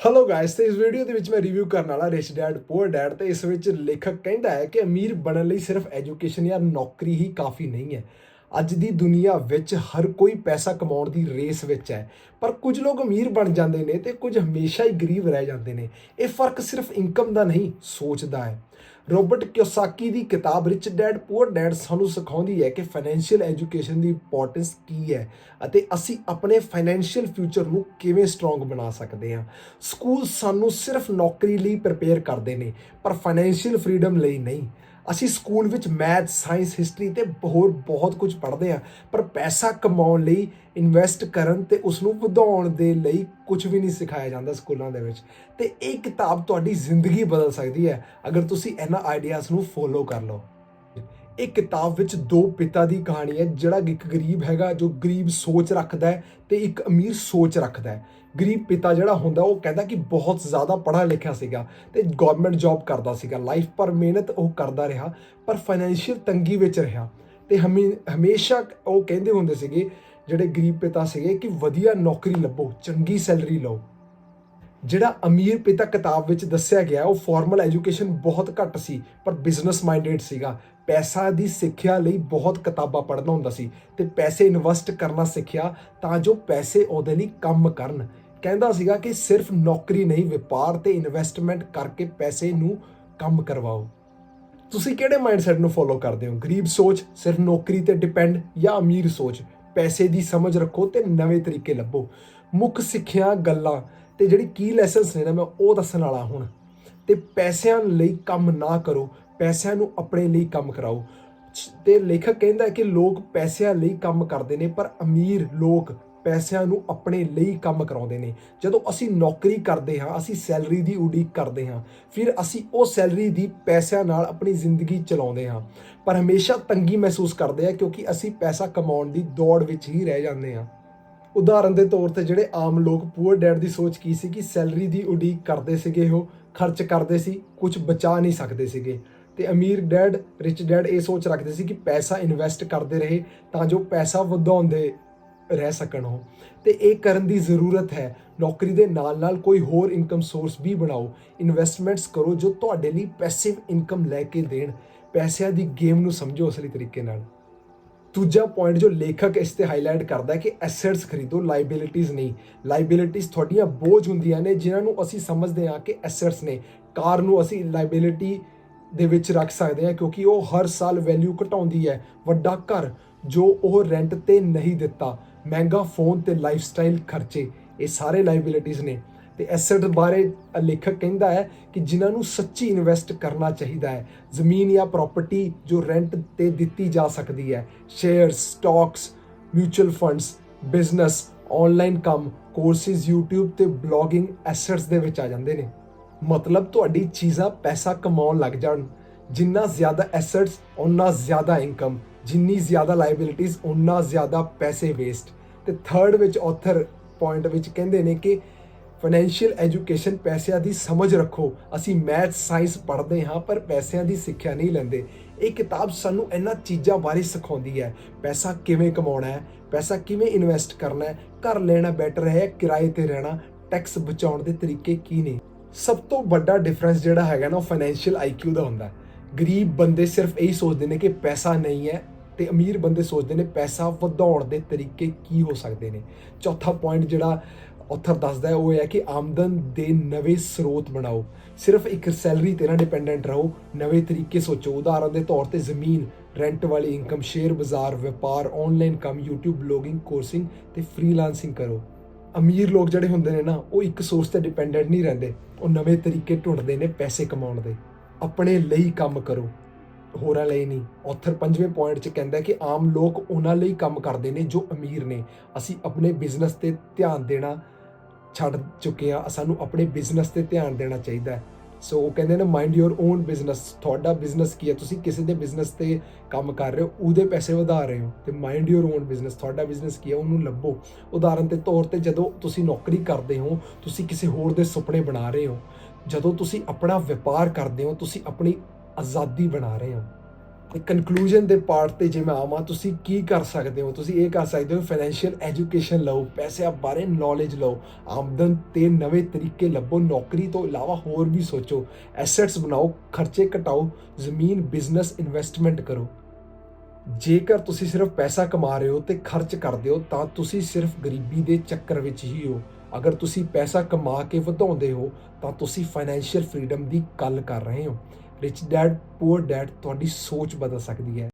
Hello guys ਤੇ ਇਸ video ਦੇ ਵਿੱਚ ਮੈਂ ਰਿਵਿਊ ਕਰਨ ਵਾਲਾ ਰਿਚ ਡੈਡ ਪੂਅਰ ਡੈਡ ਤੇ ਇਸ ਵਿੱਚ ਲੇਖਕ ਕਹਿੰਦਾ ਹੈ ਕਿ ਅਮੀਰ ਬਣਨ ਲਈ ਸਿਰਫ ਐਜੂਕੇਸ਼ਨ ਜਾਂ ਨੌਕਰੀ ਹੀ ਕਾਫੀ ਨਹੀਂ ਹੈ। ਅੱਜ ਦੀ ਦੁਨੀਆ ਵਿੱਚ ਹਰ ਕੋਈ ਪੈਸਾ ਕਮਾਉਣ ਦੀ ਰੇਸ ਵਿੱਚ ਹੈ, ਪਰ ਕੁਝ ਲੋਕ ਅਮੀਰ ਬਣ ਜਾਂਦੇ ਨੇ ਤੇ ਕੁਝ ਹਮੇਸ਼ਾ ਹੀ ਗਰੀਬ ਰਹਿ ਜਾਂਦੇ ਨੇ। ਇਹ ਫ਼ਰਕ ਸਿਰਫ ਇਨਕਮ ਦਾ ਨਹੀਂ, ਸੋਚ ਦਾ ਹੈ। ਰੋਬਰਟ ਕਿਓਸਾਕੀ ਦੀ ਕਿਤਾਬ ਰਿਚ ਡੈਡ ਪੂਅਰ ਡੈਡ ਸਾਨੂੰ ਸਿਖਾਉਂਦੀ ਹੈ ਕਿ ਫਾਈਨੈਂਸ਼ੀਅਲ ਐਜੂਕੇਸ਼ਨ ਦੀ ਇੰਪੋਰਟੈਂਸ ਕੀ ਹੈ ਅਤੇ ਅਸੀਂ ਆਪਣੇ ਫਾਈਨੈਂਸ਼ੀਅਲ ਫਿਊਚਰ ਨੂੰ ਕਿਵੇਂ ਸਟਰੋਂਗ ਬਣਾ ਸਕਦੇ ਹਾਂ। ਸਕੂਲ ਸਾਨੂੰ ਸਿਰਫ ਨੌਕਰੀ ਲਈ ਪ੍ਰਪੇਅਰ ਕਰਦੇ ਨੇ, ਪਰ ਫਾਈਨੈਂਸ਼ੀਅਲ ਫਰੀडम ਲਈ ਨਹੀਂ। ਅਸੀਂ ਸਕੂਲ ਵਿੱਚ ਮੈਥ ਸਾਇੰਸ ਹਿਸਟਰੀ ਤੇ ਹੋਰ ਬਹੁਤ ਕੁਝ ਪੜ੍ਹਦੇ ਹਾਂ, ਪਰ ਪੈਸਾ ਕਮਾਉਣ ਲਈ ਇਨਵੈਸਟ ਕਰਨ ਤੇ ਉਸ ਨੂੰ ਵਧਾਉਣ ਦੇ ਲਈ ਕੁਝ ਵੀ ਨਹੀਂ ਸਿਖਾਇਆ ਜਾਂਦਾ ਸਕੂਲਾਂ ਦੇ ਵਿੱਚ। ਤੇ ਇਹ ਕਿਤਾਬ ਤੁਹਾਡੀ ਜ਼ਿੰਦਗੀ ਬਦਲ ਸਕਦੀ ਹੈ, ਅਗਰ ਤੁਸੀਂ ਇਹਨਾਂ ਆਈਡੀਆਜ਼ ਨੂੰ ਫੋਲੋ ਕਰ ਲਓ। ਇਹ ਕਿਤਾਬ ਵਿੱਚ ਦੋ ਪਿਤਾ ਦੀ ਕਹਾਣੀ ਹੈ, ਜਿਹੜਾ ਇੱਕ ਗਰੀਬ ਹੈਗਾ ਜੋ ਗਰੀਬ ਸੋਚ ਰੱਖਦਾ ਹੈ ਤੇ ਇੱਕ ਅਮੀਰ ਸੋਚ ਰੱਖਦਾ ਹੈ। ਗਰੀਬ ਪਿਤਾ ਜਿਹੜਾ ਹੁੰਦਾ, ਉਹ ਕਹਿੰਦਾ ਕਿ ਬਹੁਤ ਜ਼ਿਆਦਾ ਪੜ੍ਹਾ ਲਿਖਿਆ ਸੀਗਾ ਤੇ ਗਵਰਨਮੈਂਟ ਜੌਬ ਕਰਦਾ ਸੀਗਾ। ਲਾਈਫ ਪਰ ਮਿਹਨਤ ਉਹ ਕਰਦਾ ਰਿਹਾ, ਪਰ ਫਾਈਨੈਂਸ਼ੀਅਲ ਤੰਗੀ ਵਿੱਚ ਰਿਹਾ। ਤੇ ਹਮੇ, ਹਮੇਸ਼ਾ ਉਹ ਕਹਿੰਦੇ ਹੁੰਦੇ ਸੀਗੇ, ਜਿਹੜੇ ਗਰੀਬ ਪਿਤਾ ਸੀਗੇ, ਕਿ ਵਧੀਆ ਨੌਕਰੀ ਲੱਭੋ, ਚੰਗੀ ਸੈਲਰੀ ਲਓ। ਜਿਹੜਾ ਅਮੀਰ ਪਿਤਾ ਕਿਤਾਬ ਵਿੱਚ ਦੱਸਿਆ ਗਿਆ, ਉਹ ਫਾਰਮਲ ਐਜੂਕੇਸ਼ਨ ਬਹੁਤ ਘੱਟ ਸੀ, ਪਰ ਬਿਜ਼ਨਸ ਮਾਈਂਡਡ ਸੀਗਾ। ਪੈਸਾ ਦੀ ਸਿੱਖਿਆ ਲਈ ਬਹੁਤ ਕਿਤਾਬਾਂ ਪੜ੍ਹਨਾ ਹੁੰਦਾ ਸੀ, ਤੇ ਪੈਸੇ ਇਨਵੈਸਟ ਕਰਨਾ ਸਿੱਖਿਆ ਤਾਂ ਜੋ ਪੈਸੇ ਉਹਦੇ ਲਈ ਕੰਮ ਕਰਨ। ਕਹਿੰਦਾ ਸੀਗਾ ਕਿ ਸਿਰਫ ਨੌਕਰੀ ਨਹੀਂ, ਵਪਾਰ ਤੇ ਇਨਵੈਸਟਮੈਂਟ ਕਰਕੇ ਪੈਸੇ ਨੂੰ ਕੰਮ ਕਰਵਾਓ। ਤੁਸੀਂ ਕਿਹੜੇ ਮਾਈਂਡਸੈਟ ਨੂੰ ਫੋਲੋ ਕਰਦੇ ਹੋ? ਗਰੀਬ ਸੋਚ, ਸਿਰਫ ਨੌਕਰੀ ਤੇ ਡਿਪੈਂਡ ਜਾਂ ਅਮੀਰ ਸੋਚ? ਪੈਸੇ ਦੀ ਸਮਝ ਰੱਖੋ ਤੇ ਨਵੇਂ ਤਰੀਕੇ ਲੱਭੋ। ਮੁੱਖ ਸਿੱਖਿਆ, ਗੱਲਾਂ ਤੇ ਜਿਹੜੀ ਕੀ ਲੈਸਨਸ ਨੇ ਨਾ, ਮੈਂ ਉਹ ਦੱਸਣ ਵਾਲਾ ਹੁਣ। ਤੇ ਪੈਸਿਆਂ ਲਈ ਕੰਮ ਨਾ ਕਰੋ, ਪੈਸਿਆਂ ਨੂੰ ਆਪਣੇ ਲਈ ਕੰਮ ਕਰਾਓ। ਤੇ ਲੇਖਕ ਕਹਿੰਦਾ ਕਿ ਲੋਕ ਪੈਸਿਆਂ ਲਈ ਕੰਮ ਕਰਦੇ ਨੇ, ਪਰ ਅਮੀਰ ਲੋਕ ਪੈਸਿਆਂ ਨੂੰ ਆਪਣੇ ਲਈ ਕੰਮ ਕਰਾਉਂਦੇ ਨੇ। ਜਦੋਂ ਅਸੀਂ ਨੌਕਰੀ ਕਰਦੇ ਹਾਂ, ਅਸੀਂ ਸੈਲਰੀ ਦੀ ਉਡੀਕ ਕਰਦੇ ਹਾਂ, ਫਿਰ ਅਸੀਂ ਉਹ ਸੈਲਰੀ ਦੀ ਪੈਸਿਆਂ ਨਾਲ ਆਪਣੀ ਜ਼ਿੰਦਗੀ ਚਲਾਉਂਦੇ ਹਾਂ। ਪਰ ਹਮੇਸ਼ਾ ਤੰਗੀ ਮਹਿਸੂਸ ਕਰਦੇ ਹਾਂ ਕਿਉਂਕਿ ਅਸੀਂ ਪੈਸਾ ਕਮਾਉਣ ਦੀ ਦੌੜ ਵਿੱਚ ਹੀ ਰਹਿ ਜਾਂਦੇ ਹਾਂ। ਉਦਾਹਰਨ ਦੇ ਤੌਰ ਤੇ ਜਿਹੜੇ ਆਮ ਲੋਕ ਪੂਅਰ ਡੈਡ ਦੀ ਸੋਚ ਕੀ ਸੀ ਕਿ ਸੈਲਰੀ ਦੀ ਉਡੀਕ ਕਰਦੇ ਸੀਗੇ ਉਹ, ਖਰਚ ਕਰਦੇ ਸੀ, ਕੁਝ ਬਚਾ ਨਹੀਂ ਸਕਦੇ ਸੀਗੇ। ਤੇ ਅਮੀਰ ਡੈਡ, ਰਿਚ ਡੈਡ ਇਹ ਸੋਚ ਰੱਖਦੇ ਸੀ ਕਿ ਪੈਸਾ ਇਨਵੈਸਟ ਕਰਦੇ ਰਹੇ ਤਾਂ ਜੋ ਪੈਸਾ ਵਧਾਉਂਦੇ ਰਹਿ ਸਕਣ ਹੋ ਤੇ ਇਹ ਕਰਨ ਦੀ ਜ਼ਰੂਰਤ ਹੈ। ਨੌਕਰੀ ਦੇ ਨਾਲ-ਨਾਲ ਕੋਈ ਹੋਰ ਇਨਕਮ ਸੋਰਸ ਵੀ ਬਣਾਓ। ਇਨਵੈਸਟਮੈਂਟਸ ਕਰੋ ਜੋ ਤੁਹਾਡੇ ਲਈ ਪੈਸਿਵ ਇਨਕਮ ਲੈ ਕੇ ਦੇਣ। ਪੈਸਿਆਂ ਦੀ ਗੇਮ ਨੂੰ ਸਮਝੋ ਅਸਲੀ ਤਰੀਕੇ ਨਾਲ। ਦੂਜਾ ਪੁਆਇੰਟ ਜੋ ਲੇਖਕ ਇਸ ਤੇ ਹਾਈਲਾਈਟ ਕਰਦਾ ਹੈ ਕਿ ਐਸੈਟਸ ਖਰੀਦੋ ਲਾਇਬਿਲਿਟੀਜ਼ ਨਹੀਂ। ਲਾਇਬਿਲਿਟੀਜ਼ ਤੁਹਾਡੀਆਂ ਬੋਝ ਹੁੰਦੀਆਂ ਨੇ, ਜਿਨ੍ਹਾਂ ਨੂੰ ਅਸੀਂ ਸਮਝਦੇ ਹਾਂ ਕਿ ਐਸੈਟਸ ਨੇ। ਕਾਰ ਨੂੰ ਅਸੀਂ ਲਾਇਬਿਲਿਟੀ ਦੇ ਵਿੱਚ ਰੱਖ ਸਕਦੇ ਹਾਂ ਕਿਉਂਕਿ ਉਹ ਹਰ ਸਾਲ ਵੈਲਿਊ ਘਟਾਉਂਦੀ ਹੈ। ਵੱਡਾ ਘਰ ਜੋ ਉਹ ਰੈਂਟ ਤੇ ਨਹੀਂ ਦਿੱਤਾ। ਮਹਿੰਗਾ ਫੋਨ ਤੇ ਲਾਈਫਸਟਾਈਲ ਖਰਚੇ, ਇਹ ਸਾਰੇ ਲਾਇਬਿਲਿਟੀਜ਼ ਨੇ। ਤੇ ਐਸੈਟ ਬਾਰੇ ਲੇਖਕ ਕਹਿੰਦਾ ਹੈ ਕਿ ਜਿਨ੍ਹਾਂ ਨੂੰ ਸੱਚੀ ਇਨਵੈਸਟ ਕਰਨਾ ਚਾਹੀਦਾ ਹੈ, ਜ਼ਮੀਨ ਜਾਂ ਪ੍ਰਾਪਰਟੀ ਜੋ ਰੈਂਟ ਤੇ ਦਿੱਤੀ ਜਾ ਸਕਦੀ ਹੈ shares stocks mutual funds business online ਕੰਮ ਕੋਰਸਿਸ YouTube ਤੇ ਬਲੌਗਿੰਗ ਐਸੈਟਸ ਦੇ ਵਿੱਚ ਆ ਜਾਂਦੇ ਨੇ। ਮਤਲਬ ਤੁਹਾਡੀ ਚੀਜ਼ਾਂ ਪੈਸਾ ਕਮਾਉਣ ਲੱਗ ਜਾਣ, ਜਿੰਨਾ ਜ਼ਿਆਦਾ ਐਸੈਟਸ ਉਨਾ ਜ਼ਿਆਦਾ ਇਨਕਮ ਜਿੰਨੀ ਜ਼ਿਆਦਾ ਲਾਇਬਿਲਿਟੀਜ਼ ਉਨਾ ਜ਼ਿਆਦਾ ਪੈਸੇ ਵੇਸਟ ਤੇ ਥਰਡ ਵਿੱਚ ਆਥਰ ਪੁਆਇੰਟ ਵਿੱਚ ਕਹਿੰਦੇ ਨੇ ਕਿ ਫਾਈਨੈਂਸ਼ੀਅਲ ਐਜੂਕੇਸ਼ਨ ਪੈਸਿਆਂ ਦੀ ਸਮਝ ਰੱਖੋ। ਅਸੀਂ ਮੈਥ ਸਾਇੰਸ ਪੜ੍ਹਦੇ ਹਾਂ, ਪਰ ਪੈਸਿਆਂ ਦੀ ਸਿੱਖਿਆ ਨਹੀਂ ਲੈਂਦੇ। ਇਹ ਕਿਤਾਬ ਸਾਨੂੰ ਇਹਨਾਂ ਚੀਜ਼ਾਂ ਬਾਰੇ ਸਿਖਾਉਂਦੀ ਹੈ। ਪੈਸਾ ਕਿਵੇਂ ਕਮਾਉਣਾ ਹੈ? ਪੈਸਾ ਕਿਵੇਂ ਇਨਵੈਸਟ ਕਰਨਾ ਹੈ? ਘਰ ਲੈਣਾ ਬੈਟਰ ਹੈ ਕਿਰਾਏ ਤੇ ਰਹਿਣਾ? ਟੈਕਸ ਬਚਾਉਣ ਦੇ ਤਰੀਕੇ ਕੀ ਨੇ? ਸਭ ਤੋਂ ਵੱਡਾ ਡਿਫਰੈਂਸ ਜਿਹੜਾ ਹੈਗਾ ਨਾ ਉਹ ਫਾਈਨੈਂਸ਼ੀਅਲ ਆਈਕਿਊ ਦਾ ਹੁੰਦਾ ਗਰੀਬ ਬੰਦੇ ਸਿਰਫ ਇਹੀ ਸੋਚਦੇ ਨੇ ਕਿ ਪੈਸਾ ਨਹੀਂ ਹੈ ਤੇ ਅਮੀਰ ਬੰਦੇ ਸੋਚਦੇ ਨੇ ਪੈਸਾ ਵਧਾਉਣ ਦੇ ਤਰੀਕੇ ਕੀ ਹੋ ਸਕਦੇ ਨੇ। ਚੌਥਾ ਪੁਆਇੰਟ ਜਿਹੜਾ ਆਥਰ ਦੱਸਦਾ ਹੈ, ਉਹ ਇਹ ਹੈ ਕਿ ਆਮਦਨ ਦੇ ਨਵੇਂ ਸਰੋਤ ਬਣਾਓ। ਸਿਰਫ ਇੱਕ ਸੈਲਰੀ ਤੇ ਨਾ ਡਿਪੈਂਡੈਂਟ ਰਹੋ, ਨਵੇਂ ਤਰੀਕੇ ਸੋਚੋ। ਉਦਾਹਰਨ ਦੇ ਤੌਰ ਤੇ ਜ਼ਮੀਨ ਰੈਂਟ ਵਾਲੀ ਇਨਕਮ ਸ਼ੇਅਰ ਬਾਜ਼ਾਰ, ਵਪਾਰ ਆਨਲਾਈਨ ਕੰਮ, YouTube ਬਲੌਗਿੰਗ ਕੋਰਸਿੰਗ ਤੇ ਫ੍ਰੀਲਾਂਸਿੰਗ ਕਰੋ। ਅਮੀਰ ਲੋਕ ਜਿਹੜੇ ਹੁੰਦੇ ਨੇ ਨਾ, ਉਹ ਇੱਕ ਸੋਰਸ ਤੇ ਡਿਪੈਂਡੈਂਟ ਨਹੀਂ ਰਹਿੰਦੇ। ਉਹ ਨਵੇਂ ਤਰੀਕੇ ਢੂੰਡਦੇ ਨੇ ਪੈਸੇ ਕਮਾਉਣ ਦੇ। ਆਪਣੇ ਲਈ ਕੰਮ ਕਰੋ। ਹੋਰਾਂ ਲਈ ਨਹੀਂ। ਆਥਰ ਪੰਜਵੇਂ ਪੁਆਇੰਟ 'ਚ ਕਹਿੰਦਾ ਕਿ ਆਮ ਲੋਕ ਉਹਨਾਂ ਲਈ ਕੰਮ ਕਰਦੇ ਨੇ ਜੋ ਅਮੀਰ ਨੇ। ਅਸੀਂ ਆਪਣੇ ਬਿਜ਼ਨਸ ਤੇ ਧਿਆਨ ਦੇਣਾ ਛੱਡ ਚੁੱਕੇ ਆ ਸਾਨੂੰ ਆਪਣੇ ਬਿਜ਼ਨਸ ਤੇ ਧਿਆਨ ਦੇਣਾ ਚਾਹੀਦਾ ਹੈ। ਸੋ ਉਹ ਕਹਿੰਦੇ ਨੇ ਮਾਈਂਡ ਯੋਰ ਓਨ ਬਿਜ਼ਨਸ ਤੁਹਾਡਾ ਬਿਜ਼ਨਸ ਕੀ ਹੈ? ਤੁਸੀਂ ਕਿਸੇ ਦੇ ਬਿਜ਼ਨਸ ਤੇ ਕੰਮ ਕਰ ਰਹੇ ਹੋ, ਉਹਦੇ ਪੈਸੇ ਵਧਾ ਰਹੇ ਹੋ। ਤੇ ਮਾਈਂਡ ਯੋਰ ਓਨ ਬਿਜ਼ਨਸ ਤੁਹਾਡਾ ਬਿਜ਼ਨਸ ਕੀ ਹੈ? ਉਹਨੂੰ ਲੱਭੋ। ਉਦਾਹਰਨ ਦੇ ਤੌਰ ਤੇ ਜਦੋਂ ਤੁਸੀਂ ਨੌਕਰੀ ਕਰਦੇ ਹੋ, ਤੁਸੀਂ ਕਿਸੇ ਹੋਰ ਦੇ ਸੁਪਨੇ ਬਣਾ ਰਹੇ ਹੋ। ਜਦੋਂ ਤੁਸੀਂ ਆਪਣਾ ਵਪਾਰ ਕਰਦੇ ਹੋ, ਤੁਸੀਂ ਆਪਣੀ ਆਜ਼ਾਦੀ ਬਣਾ ਰਹੇ ਹੋ। ਤੇ ਕਨਕਲੂਜਨ ਦੇ ਪਾਰਟ ਤੇ ਜੇ ਮੈਂ ਆਵਾਂ, ਤੁਸੀਂ ਕੀ ਕਰ ਸਕਦੇ ਹੋ? ਤੁਸੀਂ ਇਹ ਕਰ ਸਕਦੇ ਹੋ ਫਾਈਨੈਂਸ਼ੀਅਲ ਐਜੂਕੇਸ਼ਨ ਲਓ, ਪੈਸਿਆਂ ਬਾਰੇ ਨੌਲੇਜ ਲਓ, ਆਮਦਨ ਤੇ ਨਵੇਂ ਤਰੀਕੇ ਲੱਭੋ, ਨੌਕਰੀ ਤੋਂ ਇਲਾਵਾ ਹੋਰ ਵੀ ਸੋਚੋ। ਐਸੈਟਸ ਬਣਾਓ, ਖਰਚੇ ਘਟਾਓ, ਜ਼ਮੀਨ ਬਿਜ਼ਨਸ ਇਨਵੈਸਟਮੈਂਟ ਕਰੋ। ਜੇਕਰ ਤੁਸੀਂ ਸਿਰਫ ਪੈਸਾ ਕਮਾ ਰਹੇ ਹੋ ਤੇ ਖਰਚ ਕਰਦੇ ਹੋ, ਤਾਂ ਤੁਸੀਂ ਸਿਰਫ ਗਰੀਬੀ ਦੇ ਚੱਕਰ ਵਿੱਚ ਹੀ ਹੋ। ਅਗਰ ਤੁਸੀਂ ਪੈਸਾ ਕਮਾ ਕੇ ਵਧਾਉਂਦੇ ਹੋ, ਤਾਂ ਤੁਸੀਂ ਫਾਈਨੈਂਸ਼ੀਅਲ ਫਰੀडम ਦੀ ਗੱਲ ਕਰ ਰਹੇ ਹੋ। ਰਿਚ ਡੈਡ ਪੂਅਰ ਡੈਡ ਤੁਹਾਡੀ ਸੋਚ ਬਦਲ ਸਕਦੀ ਹੈ।